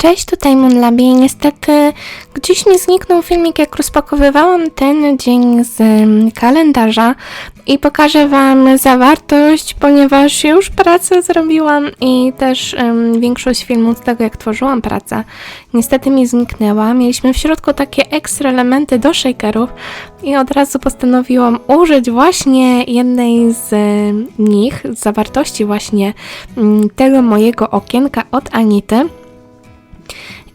Cześć, tutaj Moonlabie. Niestety gdzieś mi zniknął filmik, jak rozpakowywałam ten dzień z em, kalendarza i pokażę Wam zawartość, ponieważ już pracę zrobiłam i też em, większość filmu z tego, jak tworzyłam pracę, niestety mi zniknęła. Mieliśmy w środku takie ekstra elementy do shakerów i od razu postanowiłam użyć właśnie jednej z em, nich, z zawartości właśnie mm, tego mojego okienka od Anity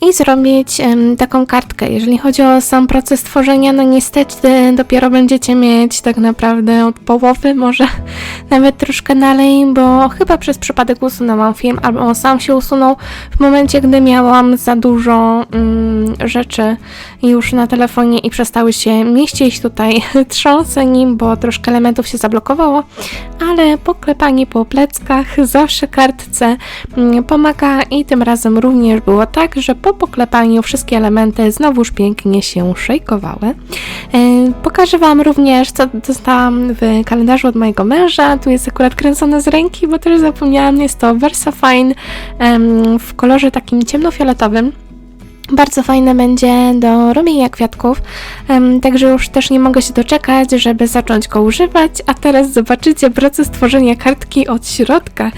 i zrobić taką kartkę. Jeżeli chodzi o sam proces tworzenia, no niestety dopiero będziecie mieć tak naprawdę od połowy, może nawet troszkę dalej, bo chyba przez przypadek usunęłam film, albo on sam się usunął w momencie, gdy miałam za dużo mm, rzeczy już na telefonie i przestały się mieścić tutaj. Trząsę nim, bo troszkę elementów się zablokowało, ale poklepanie po pleckach zawsze kartce mm, pomaga i tym razem również było tak, że po poklepaniu wszystkie elementy znowuż pięknie się szejkowały. E, Pokażę Wam również, co dostałam w kalendarzu od mojego męża. Tu jest akurat kręcone z ręki, bo też zapomniałam. Jest to Versafine w kolorze takim ciemnofioletowym. Bardzo fajne będzie do robienia kwiatków, także już też nie mogę się doczekać, żeby zacząć go używać. A teraz zobaczycie proces tworzenia kartki od środka.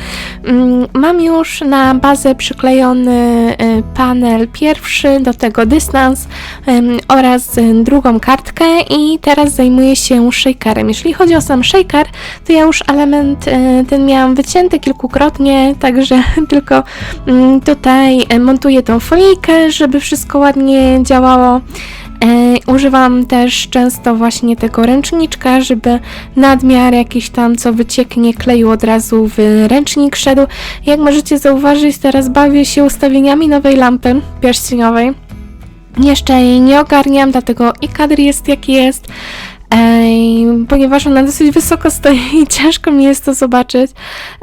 Mam już na bazę przyklejony y, panel pierwszy, do tego dystans oraz y, drugą kartkę i teraz zajmuję się shakerem. Jeżeli chodzi o sam shaker, to ja już element y, ten miałam wycięty kilkukrotnie, także tylko mm, tutaj montuję tą folijkę, żeby wszystko ładnie działało. E, używam też często właśnie tego ręczniczka, żeby nadmiar jakiś tam, co wycieknie, kleju od razu w ręcznik szedł. Jak możecie zauważyć, teraz bawię się ustawieniami nowej lampy pierścieniowej. Jeszcze jej nie ogarniam, dlatego i kadr jest jaki jest. Ponieważ ona dosyć wysoko stoi i ciężko mi jest to zobaczyć.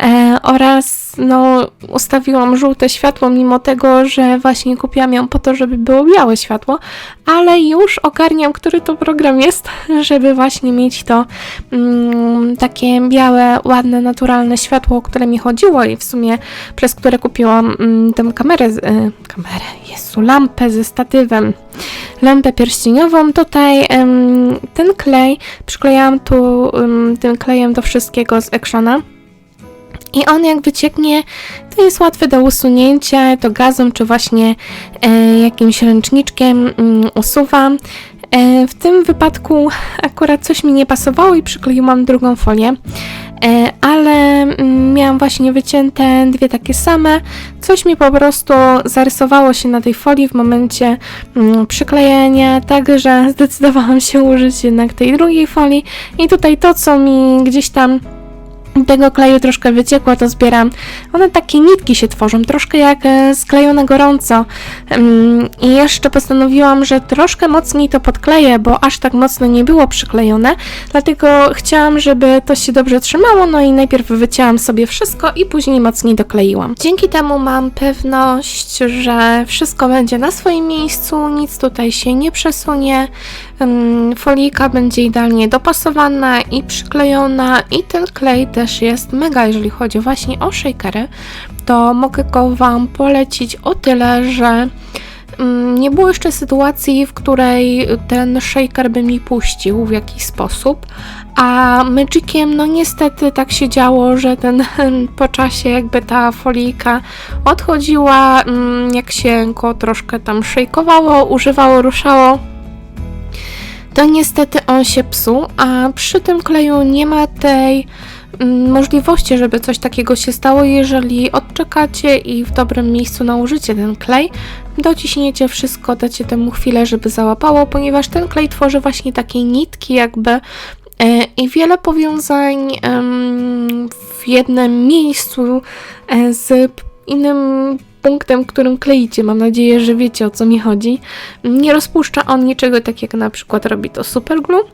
E, oraz no, ustawiłam żółte światło, mimo tego, że właśnie kupiłam ją po to, żeby było białe światło, ale już ogarniam, który to program jest, żeby właśnie mieć to mm, takie białe, ładne, naturalne światło, o które mi chodziło i w sumie przez które kupiłam mm, tę kamerę, z- e, kamerę, lampę ze statywem lampę pierścieniową. Tutaj ten klej przyklejałam tu em, tym klejem do wszystkiego z Actiona. I on jak wycieknie, to jest łatwy do usunięcia, to gazem czy właśnie e, jakimś ręczniczkiem usuwam. E, w tym wypadku akurat coś mi nie pasowało i przykleiłam drugą folię. E, ale mm, miałam właśnie wycięte dwie takie same. Coś mi po prostu zarysowało się na tej folii w momencie mm, przyklejenia, także zdecydowałam się użyć jednak tej drugiej folii. I tutaj to, co mi gdzieś tam tego kleju troszkę wyciekło, to zbieram. One takie nitki się tworzą, troszkę jak e, sklejone gorąco. Ym, I jeszcze postanowiłam, że troszkę mocniej to podkleję, bo aż tak mocno nie było przyklejone, dlatego chciałam, żeby to się dobrze trzymało, no i najpierw wycięłam sobie wszystko i później mocniej dokleiłam. Dzięki temu mam pewność, że wszystko będzie na swoim miejscu, nic tutaj się nie przesunie, Ym, Folika będzie idealnie dopasowana i przyklejona i ten klej też jest mega, jeżeli chodzi właśnie o shakery, to mogę go Wam polecić o tyle, że ym, nie było jeszcze sytuacji, w której ten shaker by mi puścił w jakiś sposób, a Magiciem, no niestety tak się działo, że ten po czasie jakby ta folika odchodziła, ym, jak się go troszkę tam szejkowało, używało, ruszało, to niestety on się psuł, a przy tym kleju nie ma tej mm, możliwości, żeby coś takiego się stało, jeżeli odczekacie i w dobrym miejscu nałożycie ten klej, dociśniecie wszystko, dacie temu chwilę, żeby załapało, ponieważ ten klej tworzy właśnie takie nitki jakby e, i wiele powiązań w jednym miejscu e, z innym punktem, którym kleicie. Mam nadzieję, że wiecie o co mi chodzi. Nie rozpuszcza on niczego tak jak na przykład robi to superglue,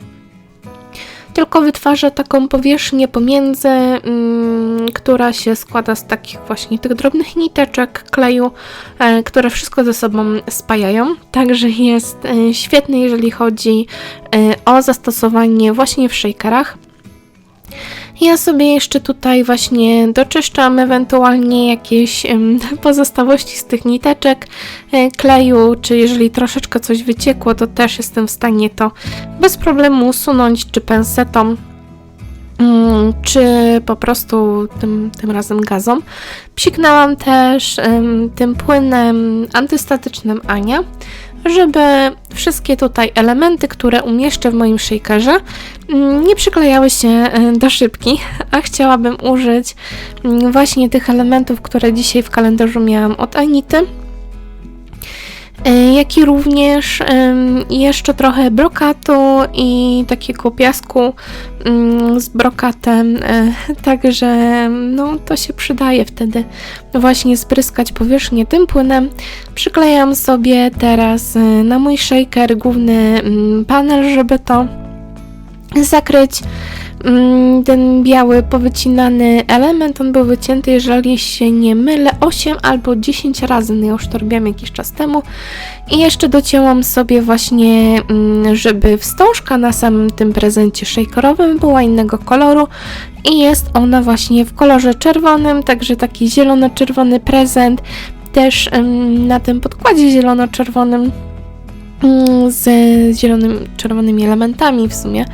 tylko wytwarza taką powierzchnię pomiędzy, mm, która się składa z takich właśnie tych drobnych niteczek kleju, e, które wszystko ze sobą spajają. Także jest e, świetny, jeżeli chodzi e, o zastosowanie właśnie w shakerach. Ja sobie jeszcze tutaj właśnie doczyszczam ewentualnie jakieś pozostałości z tych niteczek e, kleju, czy jeżeli troszeczkę coś wyciekło, to też jestem w stanie to bez problemu usunąć, czy pensetą, mm, czy po prostu tym, tym razem gazą. Psiknęłam też tym płynem antystatycznym Ania, żeby wszystkie tutaj elementy, które umieszczę w moim shakerze, mm, nie przyklejały się e, do szybki, a chciałabym użyć mm, właśnie tych elementów, które dzisiaj w kalendarzu miałam od Anity. E, Jak i również jeszcze trochę brokatu i takiego piasku mm, z brokatem, e, także no, to się przydaje wtedy właśnie spryskać powierzchnię tym płynem. Przyklejam sobie teraz e, na mój shaker główny mm, panel, żeby to zakryć. Mm, Ten biały, powycinany element, on był wycięty, jeżeli się nie mylę, 8 albo 10 razy, no już to robiłam jakiś czas temu. I jeszcze docięłam sobie właśnie, mm, żeby wstążka na samym tym prezencie shakerowym była innego koloru. I jest ona właśnie w kolorze czerwonym, także taki zielono-czerwony prezent, też em, na tym podkładzie zielono-czerwonym. mm, z zielonymi, czerwonymi elementami w sumie,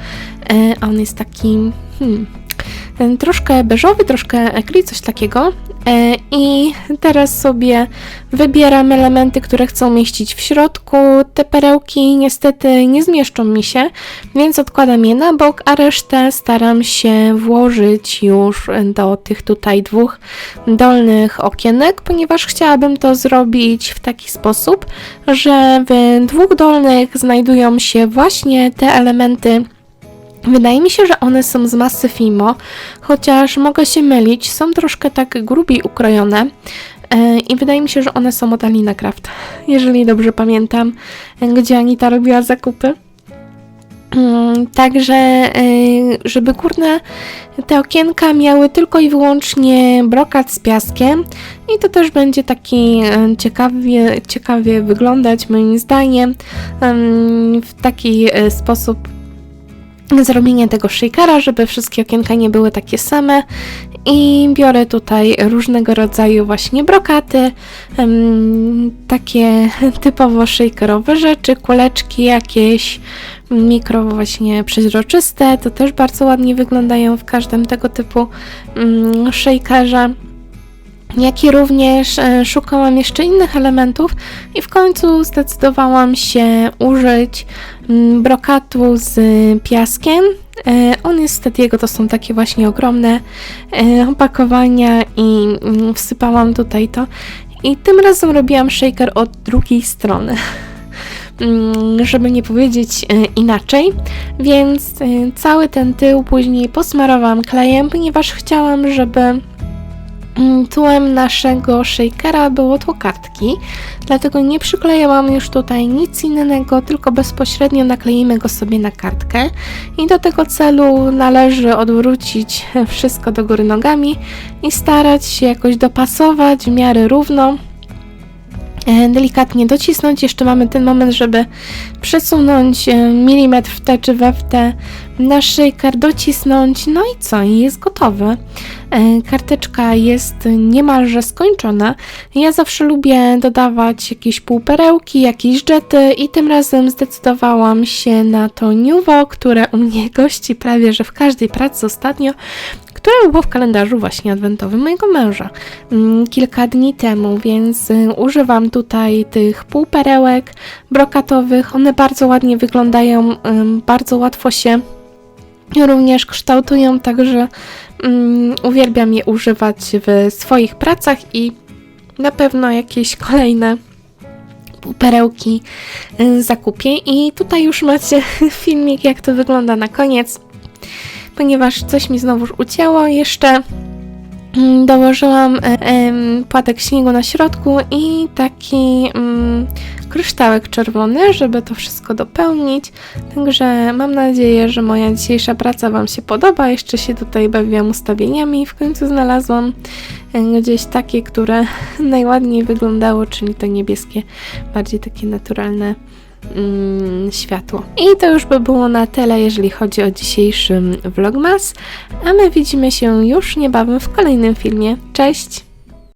E, a on jest taki hmm, troszkę beżowy, troszkę ekli, coś takiego. E, I teraz sobie wybieram elementy, które chcą mieścić w środku. Te perełki niestety nie zmieszczą mi się, więc odkładam je na bok, a resztę staram się włożyć już do tych tutaj dwóch dolnych okienek, ponieważ chciałabym to zrobić w taki sposób, że w dwóch dolnych znajdują się właśnie te elementy Wydaje mi się, że one są z masy Fimo, chociaż mogę się mylić, są troszkę tak grubiej ukrojone e, i wydaje mi się, że one są od Alina Craft, jeżeli dobrze pamiętam, gdzie Anita robiła zakupy. Mm, Także, e, żeby górne te okienka miały tylko i wyłącznie brokat z piaskiem i to też będzie taki e, ciekawie, ciekawie wyglądać moim zdaniem em, w taki sposób zrobienie tego shakera, żeby wszystkie okienka nie były takie same. I biorę tutaj różnego rodzaju właśnie brokaty, takie typowo shakerowe rzeczy, kuleczki jakieś mikro właśnie przeźroczyste, to też bardzo ładnie wyglądają w każdym tego typu mm, shakerze jak i również e, szukałam jeszcze innych elementów i w końcu zdecydowałam się użyć mm, brokatu z piaskiem. E, On jest jego, to są takie właśnie ogromne e, opakowania i mm, wsypałam tutaj to. I tym razem robiłam shaker od drugiej strony. Mm, żeby nie powiedzieć inaczej, więc cały ten tył później posmarowałam klejem, ponieważ chciałam, żeby Tłem naszego shakera było tło kartki, dlatego nie przyklejałam już tutaj nic innego, tylko bezpośrednio nakleimy go sobie na kartkę i do tego celu należy odwrócić wszystko do góry nogami i starać się jakoś dopasować w miarę równo e, delikatnie docisnąć. Jeszcze mamy ten moment, żeby przesunąć e, milimetr w te czy we w te nasz shaker, docisnąć, no i co? I jest gotowy. E, Karteczka jest niemalże skończona. Ja zawsze lubię dodawać jakieś półperełki, jakieś jety i tym razem zdecydowałam się na to Nuvo, które u mnie gości prawie, że w każdej pracy ostatnio, które było w kalendarzu właśnie adwentowym mojego męża mm, kilka dni temu, więc y, używam tutaj tych półperełek brokatowych. One bardzo ładnie wyglądają, bardzo łatwo się również kształtują, także mm, uwielbiam je używać w swoich pracach i na pewno jakieś kolejne perełki y, zakupię. I tutaj już macie filmik, jak to wygląda na koniec, ponieważ coś mi znowu ucięło jeszcze. mm, Dołożyłam e, em, płatek śniegu na środku i taki mm, kryształek czerwony, żeby to wszystko dopełnić. Także mam nadzieję, że moja dzisiejsza praca Wam się podoba. Jeszcze się tutaj bawiłam ustawieniami i w końcu znalazłam e, gdzieś takie, które najładniej wyglądało, czyli to niebieskie, bardziej takie naturalne mm, światło. I to już by było na tyle, jeżeli chodzi o dzisiejszy vlogmas, a my widzimy się już niebawem w kolejnym filmie. Cześć!